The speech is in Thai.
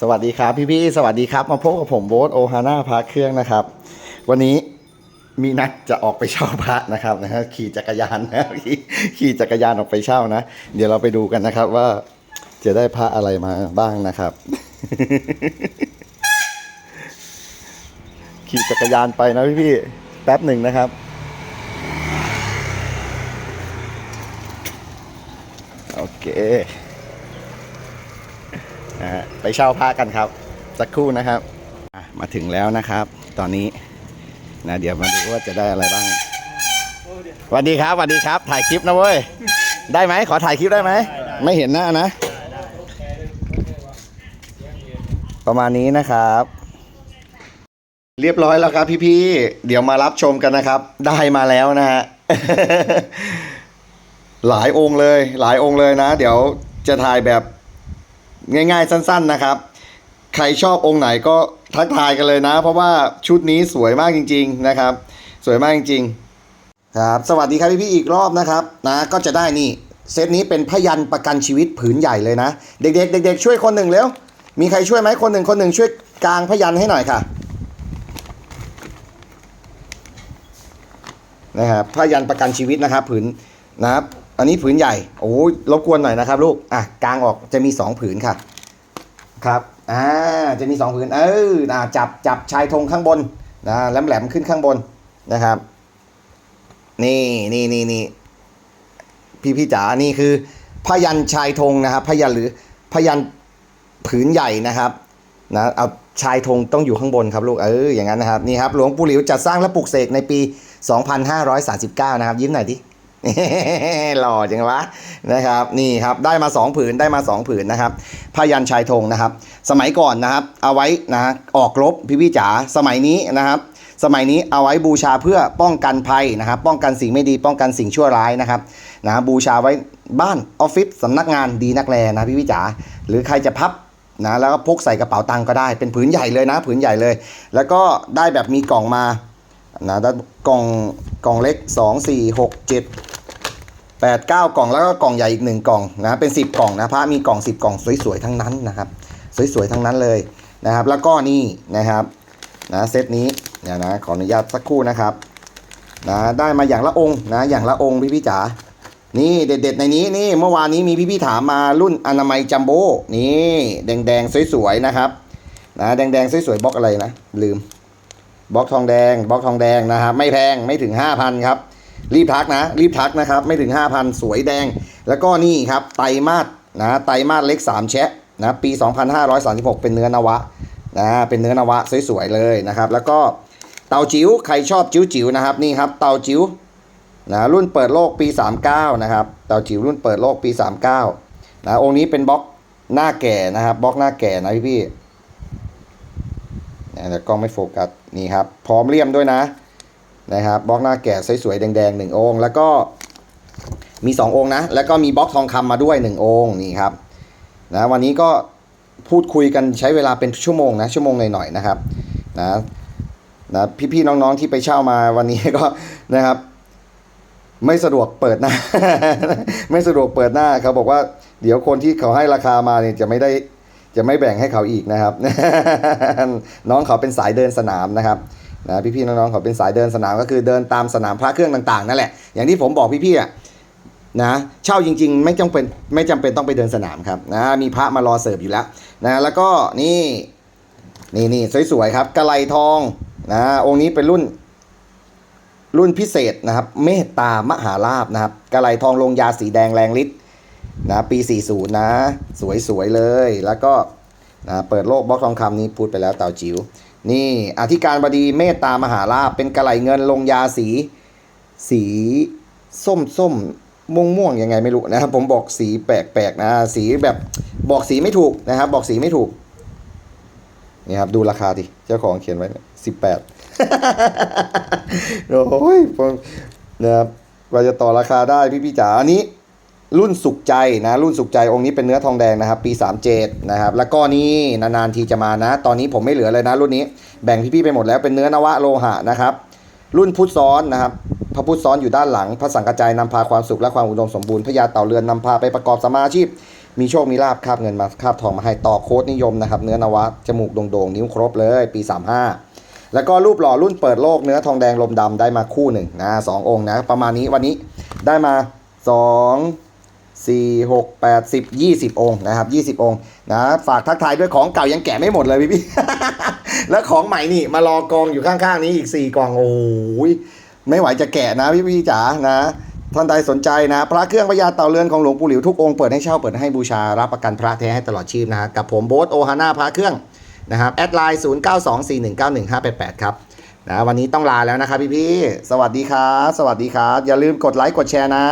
สวัสดีครับพี่ๆสวัสดีครับมาพบกับผมโบ๊ทโอฮาน่าพาเครื่องนะครับ วันนี้มีนัดจะออกไปเช่าพระนะครับนะฮะขี่จักรยานนะขี่ขี่จักรยานออกไปเช่านะ เดี๋ยวเราไปดูกันนะครับว่าจะได้พระอะไรมาบ้างนะครับ ขี่จักรยานไปนะพี่ๆแป๊บหนึ่งนะครับโอเค นะฮะไปเช่าผ้ากันครับ สักครู่นะครับมาถึงแล้วนะครับ ตอนนี้นะเดี๋ยวมาดูว่าจะได้อะไรบ้างสวัสดีครับสวัสดีครับ ถ่ายคลิปนะเว้ย ได้ไหมขอถ่ายคลิปได้ไหม ไม่เห็นหน้านะ ประมาณนี้นะครับ เรียบร้อยแล้วครับพี่ๆ เดี๋ยวมารับชมกันนะครับ ได้มาแล้วนะฮะ หลายองค์เลย หลายองค์เลยนะ เดี๋ยวจะถ่ายแบบ ง่าย ๆ สั้น ๆนะครับ ใครชอบองค์ไหนก็ทักทายกันเลยนะ เพราะว่าชุดนี้สวยมากจริง ๆนะครับ สวยมากจริงๆครับสวัสดีครับพี่ๆอีกรอบนะครับนะก็จะได้นี่เซตนี้เป็นพยันประกันชีวิตผืนใหญ่เลยนะ เด็กๆเด็กๆช่วยคนหนึ่งเร็วมีใครช่วยไหมคนหนึ่งคนหนึ่งช่วยกางพยันให้หน่อยค่ะนะครับผ้ายันประกันชีวิตนะครับผืนนะครับ อันนี้ผืนใหญ่ โอ้ยรบกวนหน่อยนะครับ ลูก อะกางออกจะมีสองผืนค่ะ ครับ อ่า จะมีสองผืน เอออ่าจับจับชายธงข้างบนนะแหลมแหลมขึ้นข้างบนนะครับ นี่นี่นี่นี่พี่พี่จ๋า นี่คือพยันชายธงนะครับพยันหรือพยันผืนใหญ่นะครับนะเอาชายธงต้องอยู่ข้างบนครับลูก เออ อย่างนั้นนะครับ นี่ครับ หลวงปู่หลิวจัดสร้างและปลูกเสกในปี 2539 นะครับ ยิ้มหน่อยดิ หล่อจังวะนะครับนี่ครับได้มา 2 ผืนได้มา 2 ผืนนะครับพยัญชายธงนะครับ สมัยก่อนนะครับ เอาไว้นะออกรบพี่พี่จ๋าสมัยนี้นะครับ สมัยนี้เอาไว้บูชาเพื่อป้องกันภัยนะครับ ป้องกันสิ่งไม่ดีป้องกันสิ่งชั่วร้ายนะครับนะบูชาไว้บ้านออฟฟิศสำนักงานดีนักแลนะพี่พี่จ๋าหรือใครจะพับนะแล้วก็พกใส่กระเป๋าตังก็ได้เป็นผืนใหญ่เลยนะ ผืนใหญ่เลย แล้วก็ได้แบบมีกล่องมานะกล่องกล่องเล็ก 2 4 6 7 8 9กล่องแล้วก็กล่องใหญ่อีกหนึ่งกล่องนะเป็น10กล่องนะพระมีกล่อง10กล่องสวยๆทั้งนั้นนะครับ สวยๆทั้งนั้นเลยนะครับ แล้วก็นี่นะครับนะเซตนี้เนี่ยนะขออนุญาตสักครู่นะครับนะได้มาอย่างละองค์นะอย่างละองค์พี่พี่จ๋านี่เด็ดๆในนี้นี่เมื่อวานนี้มีพี่ๆถามมารุ่นอนามัยจัมโบ้นี่แดงๆสวยๆนะครับนะแดงๆสวยๆบล็อกอะไรนะลืมบล็อกทองแดงบล็อกทองแดงนะครับไม่แพงไม่ถึง5,000ครับ รีบทักนะ รีบทักนะครับ ไม่ถึง 5,000 สวยแดง แล้วก็นี่ครับ ไตมาสนะไตมาสเล็ก 3 แชะนะปี 2536 เป็นเนื้อนวะนะเป็นเนื้อนวะสวยๆเลยนะครับ แล้วก็เตาจิ๋วใครชอบจิ๋วจิ๋วๆนะครับนี่ครับเตาจิ๋วนะรุ่นเปิดโลกปี 39 นะครับเตาจิ๋วรุ่นเปิดโลกปี 39นะองค์นี้เป็นบล็อกหน้าแก่นะครับบล็อกหน้าแก่นะพี่ๆนะแต่กล้องไม่โฟกัสนี่ครับ พร้อมเลี่ยมด้วยนะ นะครับบล็อกหน้าแก่สวยๆแดงๆหนึ่งองค์ แล้วก็มี 2 องค์นะ แล้วก็มีบล็อกทองคำมาด้วย 1 องค์นี่ครับนะวันนี้ก็พูดคุยกันใช้เวลาเป็นชั่วโมงนะชั่วโมงหน่อยๆนะครับนะนะพี่ๆน้องๆที่ไปเช่ามาวันนี้ก็นะครับ ไม่สะดวกเปิดหน้า ไม่สะดวกเปิดหน้าเขาบอกว่าเดี๋ยวคนที่เขาให้ราคามาเนี่ยจะไม่ได้จะไม่แบ่งให้เขาอีกนะครับ น้องเขาเป็นสายเดินสนามนะครับ นะพี่ๆน้องๆเขาเป็นสายเดินสนามก็คือเดินตามสนามพระเครื่องต่างๆนั่นแหละอย่างที่ผมบอกพี่ๆอะนะเช่าจริงๆ ไม่จำเป็นไม่จำเป็นต้องไปเดินสนามครับนะมีพระมารอเสิร์ฟอยู่แล้วนะแล้วก็นี่นี่นี่สวยๆครับกระไลทองนะองค์นี้เป็นรุ่นรุ่นพิเศษนะครับ เมตตามหาลาบนะครับกระไลทองลงยาสีแดงแรงฤทธิ์นะปี 40 นะ สวยๆเลย แล้วก็นะเปิดโลกบล็อกทองคำนี้พูดไปแล้วเต่าจิ๋ว นี่อธิการบดีเมตตามหาลาภเป็นกระไหลเงินลงยาสี สีส้มส้มม่วงม่วงยังไงไม่รู้นะครับผมบอกสีแปลกๆนะ สีแบบบอกสีไม่ถูกนะครับ บอกสีไม่ถูกนี่ครับดูราคาดิเจ้าของเขียนไว้สิบแปดโอ้ยผมนะครับกว่าจะต่อราคาได้พี่พี่จ๋าอันนี้ รุ่นสุขใจนะรุ่นสุขใจองค์นี้เป็นเนื้อทองแดงนะครับ ปี 37 นะครับ แล้วก็นี่นานๆทีจะมานะ ตอนนี้ผมไม่เหลือเลยนะ รุ่นนี้แบ่งพี่ๆไปหมดแล้วเป็นเนื้อนวะโลหะนะครับ รุ่นพุทธซ้อนนะครับพระพุทธซ้อนอยู่ด้านหลัง พระสังกระจายนำพาความสุขและความอุดมสมบูรณ์พญาเต่าเรือนนำพาไปประกอบสมมาชีพ มีโชคมีลาบคาบเงินมาคาบทองมาให้ต่อโค้ดนิยมนะครับเนื้อนวะจมูกโด่งๆนิ้วครบเลย ปี 35 แล้วก็รูปหล่อรุ่นเปิดโลกเนื้อทองแดงลมดำได้มาคู่หนึ่งนะสององค์นะประมาณนี้วันนี้ได้มา2 4 6 8 10 20 องค์นะครับ 20 องค์นะฝากทักทายด้วยของเก่ายังแกะไม่หมดเลยพี่พี่แล้วของใหม่นี่มารอกองอยู่ข้างๆนี้อีก 4กล่องโอ้ยไม่ไหวจะแกะนะพี่พี่จ๋านะท่านใดสนใจนะ พระเครื่องพญาเต่าเรือนของหลวงปู่หลิวทุกองค์เปิดให้เช่าเปิดให้บูชารับประกันพระแท้ให้ตลอดชีพนะฮะกับผมโบ๊ทโอฮาน่าพระเครื่องนะครับแอดไลน์0 9 2 4 1 9 1 5 8 8 ครับนะวันนี้ต้องลาแล้วนะครับพี่พี่สวัสดีครับสวัสดีครับอย่าลืมกดไลค์กดแชร์นะ